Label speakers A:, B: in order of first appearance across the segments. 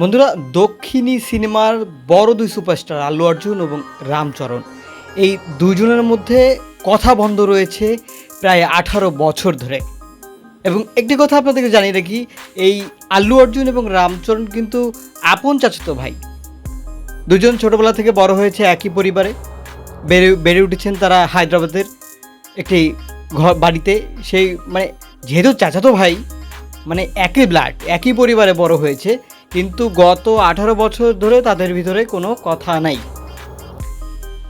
A: বন্ধুরা, দক্ষিণী সিনেমার বড় দুই সুপারস্টার আল্লু অর্জুন এবং রামচরণ। এই দুজনের মধ্যে কথা বন্ধ রয়েছে প্রায় আঠারো বছর ধরে। এবং একটি কথা আপনাদেরকে জানিয়ে রাখি, এই আল্লু অর্জুন এবং রামচরণ কিন্তু আপন চাচাতো ভাই। দুজন ছোটবেলা থেকে বড় হয়েছে একই পরিবারে। বেড়ে বেড়ে উঠেছেন তারা হায়দ্রাবাদের একটি ঘর, বাড়িতে। সেই মানে যেহেতু চাচাতো ভাই মানে একই ব্লাড, একই পরিবারে বড় হয়েছে কিন্তু গত আঠারো বছর ধরে তাদের ভিতরে কোনো কথা নাই।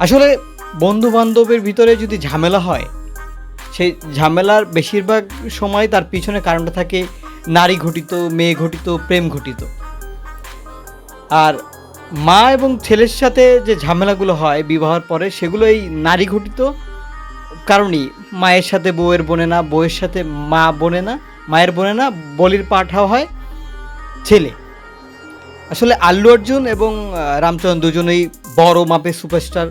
A: আসলে বন্ধু বান্ধবের ভিতরে যদি ঝামেলা হয়, সেই ঝামেলার বেশিরভাগ সময় তার পিছনে কারণটা থাকে নারী ঘটিত, মেয়ে ঘটিত, প্রেম ঘটিত। আর মা এবং ছেলের সাথে যে ঝামেলাগুলো হয় বিবাহের পরে সেগুলো এই নারী ঘটিত। কারণই মায়ের সাথে বউয়ের বোনে না, বউয়ের সাথে মা বোনে না, মায়ের বোনে না, বলির পাঠাও হয় ছেলে। আসলে আল্লু অর্জুন এবং রামচরণ দুজনেই বড় মাপের সুপারস্টার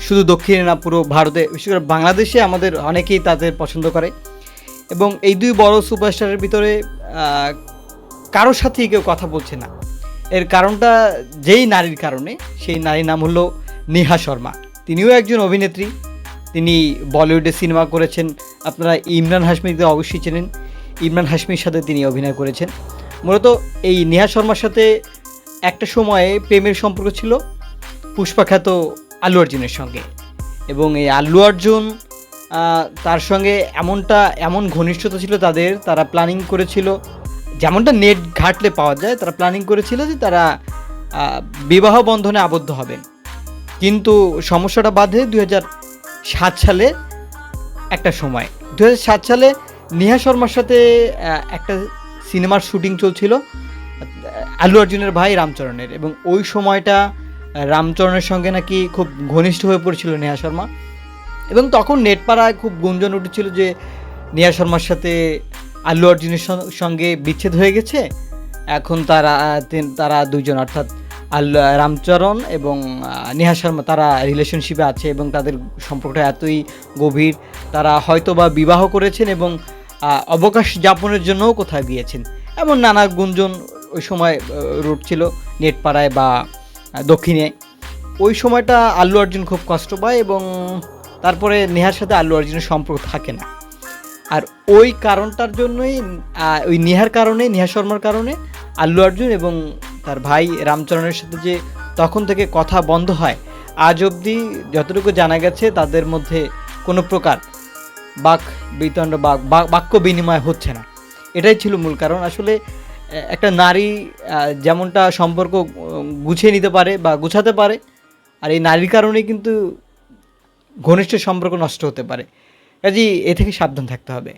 A: শুধু দক্ষিণে না, পুরো ভারতে, বিশেষ করে বাংলাদেশে আমাদের অনেকেই তাদের পছন্দ করে। এবং এই দুই বড় সুপারস্টারের ভিতরে কারোর সাথেই কেউ কথা বলছে না। এর কারণটা যেই নারীর কারণে, সেই নারীর নাম হলো নেহা শর্মা। তিনিও একজন অভিনেত্রী। তিনি বলিউডে সিনেমা করেছেন। আপনারা ইমরান হাশমিকে অবশ্যই চেনেন। ইমরান হাশমির সাথে তিনি অভিনয় করেছেন। মূলত এই নেহা শর্মার সাথে একটা সময়ে প্রেমের সম্পর্ক ছিল পুষ্পাখ্যাত আল্লু অর্জুনের সঙ্গে। এবং এই আল্লু অর্জুন তার সঙ্গে এমনটা, এমন ঘনিষ্ঠতা ছিল তাদের, তারা প্ল্যানিং করেছিল, যেমনটা নেট ঘাটলে পাওয়া যায়, তারা প্ল্যানিং করেছিল যে তারা বিবাহ বন্ধনে আবদ্ধ হবেন। কিন্তু সমস্যাটা বাধে দুই সাত সালে একটা সময়। দু সাত সালে নেহা শর্মার সাথে একটা সিনেমার শুটিং চলছিল আল্লু অর্জুনের ভাই রামচরণের। এবং ওই সময়টা রামচরণের সঙ্গে নাকি খুব ঘনিষ্ঠ হয়ে পড়েছিল নেহা শর্মা। এবং তখন নেটপাড়ায় খুব গুঞ্জন উঠেছিল যে নেহা শর্মার সাথে আল্লু অর্জুনের সঙ্গে বিচ্ছেদ হয়ে গেছে। এখন তারা তারা দুইজন, অর্থাৎ আল্লু রামচরণ এবং নেহা শর্মা, তারা রিলেশনশিপে আছে এবং তাদের সম্পর্কটা এতই গভীর, তারা হয়তো বা বিবাহ করেছেন এবং অবকাশ যাপনের জন্যও কোথায় গিয়েছেন? এমন নানা গুঞ্জন ওই সময় রুট ছিল, নেটপাড়ায় বা দক্ষিণে। ওই সময়টা আল্লু অর্জুন খুব কষ্ট পায় এবং তারপরে নেহার সাথে আল্লু অর্জুনের সম্পর্ক থাকে না। আর ওই কারণটার জন্যই ওই নেহার কারণে, নেহা শর্মার কারণে আল্লু অর্জুন এবং তার ভাই রামচরণের সাথে যে তখন থেকে কথা বন্ধ হয়, আজ অবধি যতটুকু জানা গেছে তাদের মধ্যে কোনো প্রকার বাক বিতণ্ড বাক্য বিনিময় হচ্ছে না। এটাই ছিল মূল কারণ। আসলে একটা নারী যেমনটা সম্পর্ক গুছিয়ে নিতে পারে বা গুছাতে পারে, আর এই নারীর কারণেই কিন্তু ঘনিষ্ঠ সম্পর্ক নষ্ট হতে পারে। কাজেই এ থেকে সাবধান থাকতে হবে।